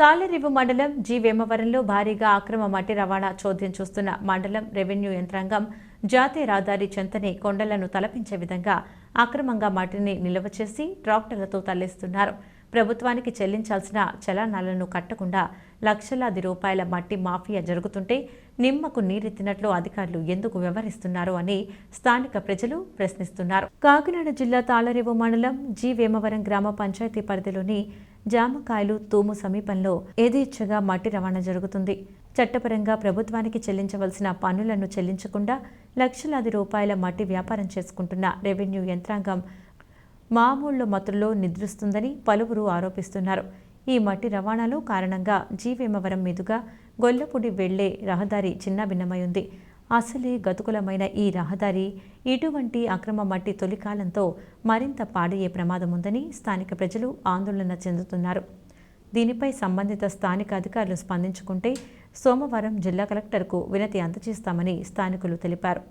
తాళరివు మండలం జి వేమవరంలో భారీగా అక్రమ మట్టి రవాణా చోద్యం చూస్తున్న మండలం రెవెన్యూ యంత్రాంగం జాతీయ రహదారి చెంతని కొండలను తలపించే విధంగా అక్రమంగా మట్టిని నిల్వ చేసి ట్రాక్టర్లతో తరలిస్తున్నారు. ప్రభుత్వానికి చెల్లించాల్సిన చలానాలను కట్టకుండా లక్షలాది రూపాయల మట్టి మాఫియా జరుగుతుంటే నిమ్మకు నీరెత్తినట్లు అధికారులు ఎందుకు వ్యవహరిస్తున్నారు అని స్థానిక ప్రజలు ప్రశ్నిస్తున్నారు. కాకినాడ జిల్లా తాళరేవు మండలం జి వేమవరం గ్రామ పంచాయతీ పరిధిలోని జామకాయలు తూము సమీపంలో ఏదేచ్ఛగా మట్టి రవాణా జరుగుతుంది. చట్టపరంగా ప్రభుత్వానికి చెల్లించవలసిన పన్నులను చెల్లించకుండా లక్షలాది రూపాయల మట్టి వ్యాపారం చేసుకుంటున్న రెవెన్యూ యంత్రాంగం మామూళ్ళ మతుల్లో నిద్రిస్తుందని పలువురు ఆరోపిస్తున్నారు. ఈ మట్టి రవాణాలో కారణంగా జీవేమవరం మీదుగా గొల్లపూడి వెళ్ళే రహదారి చిన్నభిన్నమై ఉంది. అసలే గతుకులమైన ఈ రహదారి ఇటువంటి అక్రమ మట్టి తొలికాలంతో మరింత పాడయ్యే ప్రమాదం ఉందని స్థానిక ప్రజలు ఆందోళన చెందుతున్నారు. దీనిపై సంబంధిత స్థానిక అధికారులు స్పందించుకుంటే సోమవారం జిల్లా కలెక్టర్కు వినతి అందజేస్తామని స్థానికులు తెలిపారు.